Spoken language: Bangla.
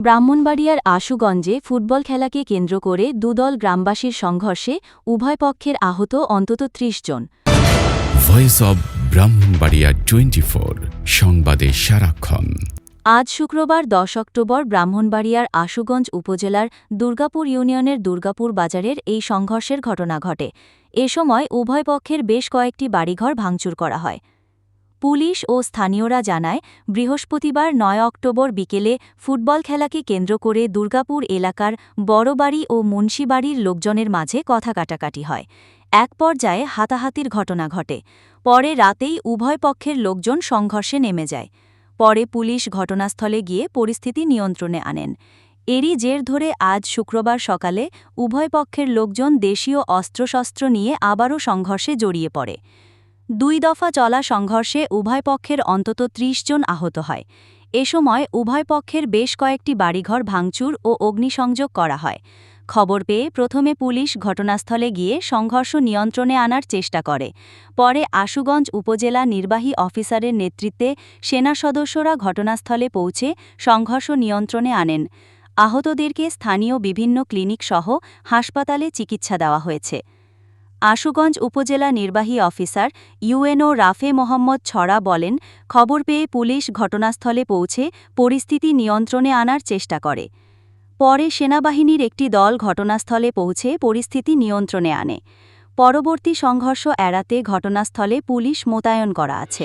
ব্রাহ্মণবাড়িয়ার আশুগঞ্জে ফুটবল খেলাকে কেন্দ্র করে দুদল গ্রামবাসীর সংঘর্ষে উভয় পক্ষের আহত অন্তত ত্রিশ জন। ভয়েস অব ব্রাহ্মণবাড়িয়া টোয়েন্টি সংবাদে সারাক্ষণ। আজ শুক্রবার দশ অক্টোবর ব্রাহ্মণবাড়িয়ার আশুগঞ্জ উপজেলার দুর্গাপুর ইউনিয়নের দুর্গাপুর বাজারের এই সংঘর্ষের ঘটনা ঘটে। এ সময় উভয় পক্ষের বেশ কয়েকটি বাড়িঘর ভাঙচুর করা হয়। পুলিশ ও স্থানীয়রা জানায়, বৃহস্পতিবার নয় অক্টোবর বিকেলে ফুটবল খেলাকে কেন্দ্র করে দুর্গাপুর এলাকার বড়বাড়ি ও মুন্সিবাড়ির লোকজনের মাঝে কথা কাটাকাটি হয়। এক পর্যায়ে হাতাহাতির ঘটনা ঘটে। পরে রাতেই উভয় পক্ষের লোকজন সংঘর্ষে নেমে যায়। পরে পুলিশ ঘটনাস্থলে গিয়ে পরিস্থিতি নিয়ন্ত্রণে আনেন। এরই জের ধরে আজ শুক্রবার সকালে উভয় পক্ষের লোকজন দেশীয় অস্ত্রশস্ত্র নিয়ে আবারও সংঘর্ষে জড়িয়ে পড়ে। দুই দফা চলা সংঘর্ষে উভয় পক্ষের অন্তত ত্রিশ জন আহত হয়। এ সময় উভয় পক্ষের বেশ কয়েকটি বাড়িঘর ভাঙচুর ও অগ্নিসংযোগ করা হয়। খবর পেয়ে প্রথমে পুলিশ ঘটনাস্থলে গিয়ে সংঘর্ষ নিয়ন্ত্রণে আনার চেষ্টা করে। পরে আশুগঞ্জ উপজেলা নির্বাহী অফিসারের নেতৃত্বে সেনা সদস্যরা ঘটনাস্থলে পৌঁছে সংঘর্ষ নিয়ন্ত্রণে আনেন। আহতদেরকে স্থানীয় বিভিন্ন ক্লিনিক সহ হাসপাতালে চিকিৎসা দেওয়া হয়েছে। আশুগঞ্জ উপজেলা নির্বাহী অফিসার ইউএনও রাফে মোহাম্মদ ছড়া বলেন, খবর পেয়ে পুলিশ ঘটনাস্থলে পৌঁছে পরিস্থিতি নিয়ন্ত্রণে আনার চেষ্টা করে। পরে সেনাবাহিনীর একটি দল ঘটনাস্থলে পৌঁছে পরিস্থিতি নিয়ন্ত্রণে আনে। পরবর্তী সংঘর্ষ এড়াতে ঘটনাস্থলে পুলিশ মোতায়েন করা আছে।